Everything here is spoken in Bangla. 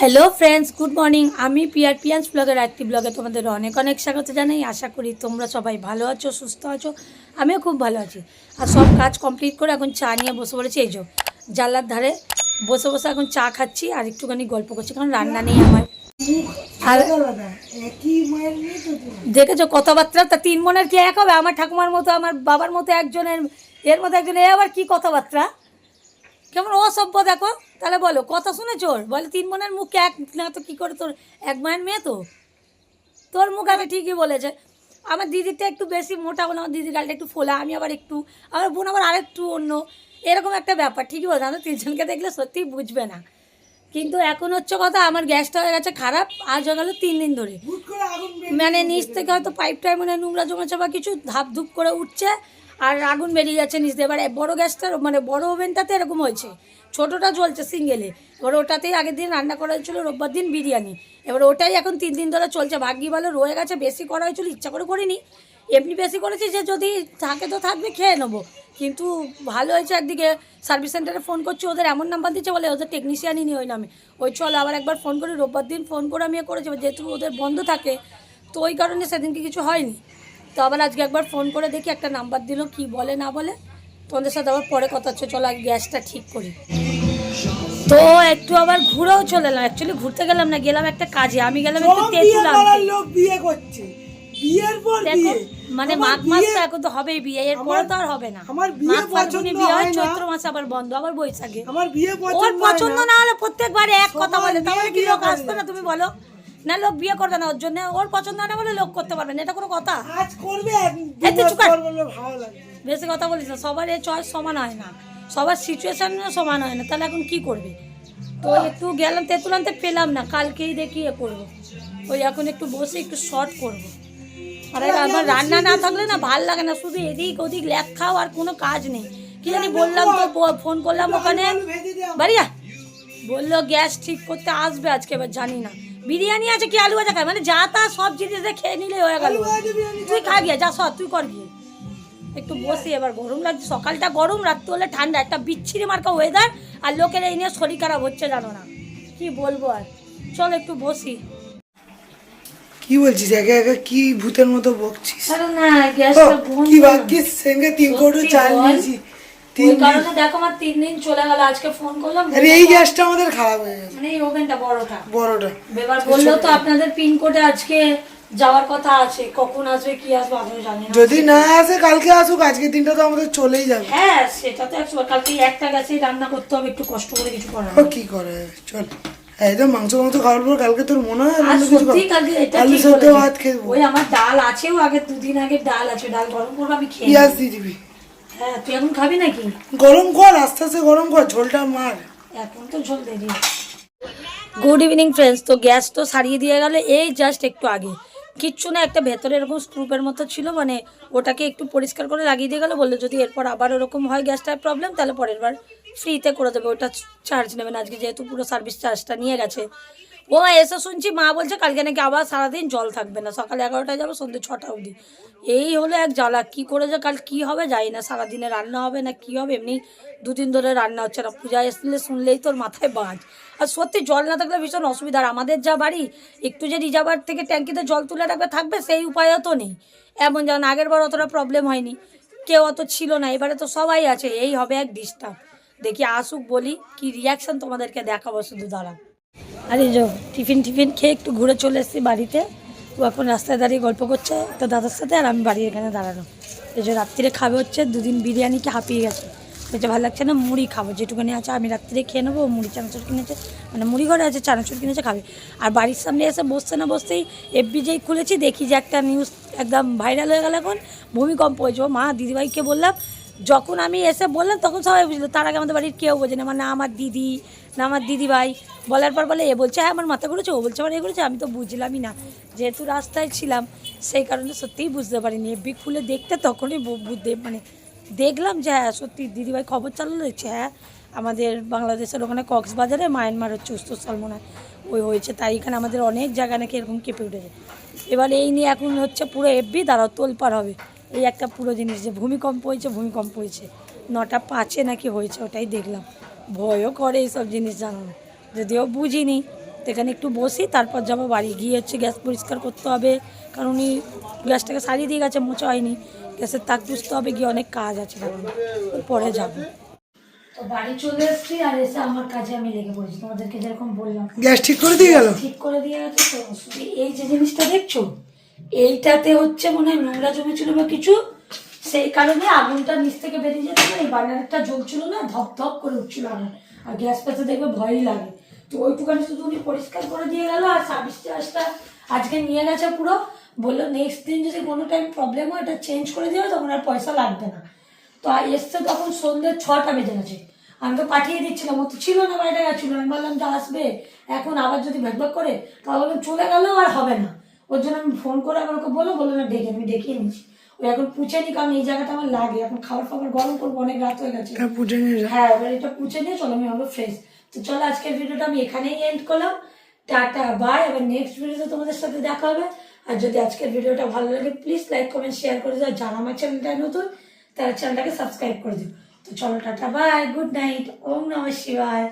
হ্যালো ফ্রেন্ডস গুড মর্নিং আমি পিয়ার পিয়ান্স ব্লগের একটি ব্লগে তোমাদের অনেক অনেক স্বাগত জানাই। আশা করি তোমরা সবাই ভালো আছো, সুস্থ আছো। আমিও খুব ভালো আছি। আর সব কাজ কমপ্লিট করে এখন চা নিয়ে বসে পড়েছি। এই যে জানলার ধারে বসে বসে এখন চা খাচ্ছি আর একটুখানি গল্প করছি, কারণ রান্না নেই আমার। আর দেখেছ কথাবার্তা? তা তিন মনের কি এক হবে? আমার ঠাকুমার মতো, আমার বাবার মতো একজনের, এর মতো একজনের, এ আবার কি কথাবার্তা? কেমন অসভ্য দেখো। তাহলে বলো কথা শুনে চোর। বলে তিন বোনের মুখ এক না তো কী করে তোর? এক মায়ের মেয়ে তো? তোর মুখ আগে ঠিকই বলেছে। আমার দিদিরটা একটু বেশি মোটা বলে আমার দিদির গালটা একটু ফোলা আমি আবার একটু আমার বোন আবার আরেকটু অন্য। এরকম একটা ব্যাপার ঠিকই বলছে। আমাদের তিনজনকে দেখলে সত্যিই বুঝবে না। কিন্তু এখন হচ্ছে কথা আমার গ্যাসটা হয়ে গেছে খারাপ আজ হয়ে গেল তিন দিন ধরে। মানে নিচ থেকে হয়তো পাইপটায় মানে নোংরা জমেছে বা কিছু ধাপ ধুপ করে উঠছে। আর আগুন বেরিয়ে যাচ্ছে নিচ এবার বড়ো গ্যাসটার মানে বড় ওভেনটাতে এরকম হয়েছে। ছোটোটা চলছে সিঙ্গেলে। এবার ওটাতেই আগের দিন রান্না করা হয়েছিল রোববার দিন বিরিয়ানি। এবার ওটাই এখন তিন দিন ধরে চলছে। ভাগ্যি ভালো রয়ে গেছে। বেশি করা হয়েছিল, ইচ্ছা করে করিনি। এমনি বেশি করেছি যে যদি থাকে তো থাকবে, খেয়ে নেব। কিন্তু ভালো হয়েছে একদিকে। সার্ভিস সেন্টারে ফোন করছি, ওদের এমন নাম্বার দিচ্ছে বলে, ওদের টেকনিশিয়ানই নেই ওই নামে। ওই চল, আবার একবার ফোন করি। রোববার দিন ফোন করে আমি করেছি। যেহেতু ওদের বন্ধ থাকে, তো ওই কারণে সেদিনকে কিছু হয়নি। তো আবার আজকে একবার ফোন করে দেখি একটা নাম্বার দিল কি বলে না বলে। তোমাদের সাথে আবার পরে কথা হচ্ছে চলো আগে গ্যাসটা ঠিক করি। তো একটু আবার ঘুরেও চলে এলাম। অ্যাকচুয়ালি ঘুরতে গেলাম না গেলাম একটা কাজে। আমি গেলাম একটু তেঁতুল লোক বিয়ে করছে। বিয়ের পর বিয়ে। মানে মাঘ মাস তো এখন তো হবেই বিয়ে এর পরে তো আর হবে না। আমার বিয়ে পছন্দ বিয়ে হয় চৈত্র মাসে আবার বন্ধ আবার বৈশাখে। আমার বিয়ে ওর পছন্দ পছন্দ না। হলে প্রত্যেকবার এক কথা বলে তাহলে কি লোক না। না তুমি বলো? না লোক বিয়ে করবে না ওর জন্য ওর পছন্দ না বলে লোক করতে পারবে না এটা কোনো কথা? আজ করবে বেশি কথা বলিস না সবার এই চয়েস সমান হয় না। সবার সিচুয়েশনও সমান হয় না তাহলে এখন কি করবে? তো একটু গেলাম তেঁতুল আনতে পেলাম না কালকেই দেখি এ করব। ওই এখন একটু বসে একটু শর্ট করব। আর আমার রান্না না থাকলে না ভালো লাগে না শুধু এদিক ওদিক ল্যাক খাও আর কোনো কাজ নেই। কি জানি বললাম তো ফোন করলাম ওখানে। বাড়িয়া? বলল গ্যাস ঠিক করতে আসবে আজকে এবার জানি না। বিরিয়ানি আছে কি আলু ভাজা খায় মানে যা তা সব জিনিস খেয়ে নিলে হয়ে গেল। তুই খা গিয়ে যা সব তুই কর গিয়ে। একটু বসি এবার গরম লাগছে। সকালটা গরম রাত্রি হলে ঠান্ডা। একটা বিচ্ছিরি মার্কা ওয়েদার আর লোকের এই নিয়ে শরীর খারাপ হচ্ছে জানো না। কি বলব আর? চল একটু বসি। কি বলছিস? একা একা কি ভূতের মতো বকছিস? আরে না গ্যাসটা কি ভাগ্যিস সঙ্গে তিন কোটো চাল। নিয়েছি। তিন দিন কারণে দেখো আমার তিন দিন চলে গেল আজকে ফোন করলাম। আরে এই গ্যাসটা আমাদের খারাপ হয়ে গেছে। মানে এই ওভেনটা বড়টা। বড়টা। এবার বলল তো আপনাদের পিনকোডে আজকে যাওয়ার কথা আছে কখন আসবে কি আসবে আমিও জানি না। যদি না আসে কালকে আসুক আজকে দিনটা তো আমাদের চলেই যাবে। হ্যাঁ সেটা তো একশো কালকে একটা গ্যাসেই রান্না করতে হবে একটু কষ্ট করে কিছু করার কি করে? চল। তো মাংস মাংস খাওয়ার পর কালকে তোর মনে হয় আলু ভাত খেয়ে ওই আমার ডাল আছেও আগে দুদিন আগে ডাল আছে ডাল গরম করব আমি খেয়ে পেঁয়াজ দিয়ে দিবি। হ্যাঁ তুই এখন খাবি নাকি? গরম কর আস্তে আস্তে গরম কর ঝোলটা মার। এখন তো ঝোল দেরি। গুড ইভিনিং ফ্রেন্ডস তো গ্যাস তো সারিয়ে দিয়ে গেল এই জাস্ট একটু আগে। কিচ্ছু না একটা ভেতরে এরকম স্ক্রুপের মতো ছিল মানে ওটাকে একটু পরিষ্কার করে লাগিয়ে দিয়ে গেলো বলল যদি এরপর আবার ওরকম হয় গ্যাসটার প্রবলেম তাহলে পরের বার ফ্রিতে করে দেবে। ওটা চার্জ নেবেন আজকে যেহেতু পুরো সার্ভিস চার্জটা নিয়ে গেছে। ও এসে শুনছি, মা বলছে কালকে নাকি আবার সারাদিন জল থাকবে না, সকাল এগারোটায় যাব, সন্ধ্যে ছটা অবধি। এই হলো এক জ্বালা, কী করে যে কাল কী হবে জানি না, সারাদিনে রান্না হবে না কী হবে, এমনি দুদিন ধরে রান্না হচ্ছে না। পূজা এসলে শুনলেই তোর মাথায় বাজ। আর সত্যি জল না থাকলে ভীষণ অসুবিধা, আর আমাদের যা বাড়ি, একটু যে রিজার্ভার থেকে ট্যাঙ্কিতে জল তুলে রাখবে, থাকবে সেই উপায়ও তো নেই। এমন যেমন আগের বার অতটা প্রবলেম হয়নি, কেউ অত ছিল না, এবারে তো সবাই আছে, এই হবে এক ডিস্টার্ব। দেখি আসুক বলি, কি রিয়াকশন তোমাদেরকে দেখাবো শুধু দাঁড়া আরে যো টিফিন টিফিন খেয়ে একটু ঘুরে চলে এসেছি বাড়িতে। ও এখন রাস্তায় দাঁড়িয়ে গল্প করছে তো দাদার সাথে আর আমি বাড়ি এখানে দাঁড়ানো। এই যে রাত্রিরে খাবে হচ্ছে, দুদিন বিরিয়ানিকে হাঁপিয়ে গেছে। বলছে ভালো লাগছে না, মুড়ি খাব, যেটুকুনি আছে আমি রাত্রিরে খেয়ে নেব মুড়ি চানাচুর কিনেছে মানে মুড়ি ঘরে আছে, চানাচুর কিনেছে, খাবে। আর বাড়ির সামনে এসে বসছে না বসতেই এফবি যেই খুলেছি, দেখি যে একটা নিউজ একদম ভাইরাল হয়ে গেল এখন, ভূমিকম্প হয়েছে। মা, দিদিভাইকে বললাম যখন আমি এসে বললাম, তখন সবাই বুঝলো, তার আগে আমাদের বাড়ির কেউ বোঝে না। আমার না আমার দিদি, না আমার দিদিভাই বলার পর বলে, এ বলছে হ্যাঁ আমার মাথা ঘুরেছে, ও বলছে, আমার এ ঘুরেছে, আমি তো বুঝলামই না। যেহেতু রাস্তায় ছিলাম, সেই কারণে সত্যিই বুঝতে পারিনি। এফবি খুলে দেখতে তখনই বুঝতে মানে দেখলাম যে হ্যাঁ সত্যি দিদিভাই খবর চালালো দেখছে হ্যাঁ আমাদের বাংলাদেশের ওখানে কক্সবাজারে মায়ানমার হচ্ছে উস্তস্থল মনে ওই হয়েছে, তাই এখানে আমাদের অনেক জায়গা নাকি এরকম কেঁপে উঠেছে। এবার এই নিয়ে এখন হচ্ছে পুরো এফবি, দাঁড়াও তোলপার হবে। এই একটা পুরো জিনিস যে ভূমিকম্প হয়েছে ভূমিকম্প হয়েছে। নটা পাঁচে নাকি হয়েছে ওটাই দেখলাম। ভয়ও করে এইসব জিনিস জানো না যদিও বুঝিনি তো এখানে একটু বসি তারপর যাব বাড়ি। গিয়ে হচ্ছে গ্যাস পরিষ্কার করতে হবে কারণ উনি গ্যাসটাকে সারিয়ে দিয়ে গেছে মোচা হয়নি। গ্যাসের তাক পুষতে হবে গিয়ে অনেক কাজ আছে এখন পরে যাব। তো বাড়ি চলে এসেছি আর এসে আমার কাজে আমি লেগে পড়েছি। তোমাদেরকে যেরকম বললাম। গ্যাস ঠিক করে দিয়ে গেল? ঠিক করে দিয়ে গেছে তো এই যে জিনিসটা দেখছ এইটাতে হচ্ছে মনে হয় নোংরা জমেছিল বা কিছু, সেই কারণে আগুনটা নিচ থেকে বেরিয়ে যেত এই বার্নারটা জ্বলছিল না, ধপ ধপ করে উঠছিল আগুন। আর গ্যাস পাতে দেখবে ভয়ই লাগে। তো ওইটুখানি শুধু উনি পরিষ্কার করে দিয়ে গেল, আর সার্ভিস চার্জটা আজকে নিয়ে গেছে পুরো। বলল নেক্সট দিন যদি কোনো টাইম প্রবলেম হয়, এটা চেঞ্জ করে দেবে তখন আর পয়সা লাগবে না। তো আর এসছে তখন সন্ধ্যে ছটা বেজে গেছে। আমি তো পাঠিয়ে দিচ্ছিলাম, ও তো ছিল না, বাইরে গেছিল। আমি বললাম যে আসবে, এখন আবার যদি ভ্যাকভ্যাক করে? তাহলে চলে গেলেও আর হবে না। ওর জন্য আমি ফোন করে আবার ওকে বলো বলল না ডেকে আমি দেখিয়ে নিচ্ছি ও এখন পুছে নি কারণ এই জায়গাটা আমার লাগে। এখন খাবার ফাবার গরম করব অনেক রাত হয়ে গেছে। হ্যাঁ এবার এটা পুছে নিয়ে চলো আমি হবে ফ্রেশ তো চলো আজকের ভিডিওটা আমি এখানেই এন্ড করলাম। টাটা বাই এবার নেক্সট ভিডিওতে তোমাদের সাথে দেখা হবে। আর যদি আজকের ভিডিওটা ভালো লাগে প্লিজ লাইক কমেন্ট শেয়ার করে দাও। যারা আমার চ্যানেলটা নতুন তারা চ্যানেলটাকে সাবস্ক্রাইব করে দিও। তো চলো টাটা বাই গুড নাইট ওম নমঃ শিবায়।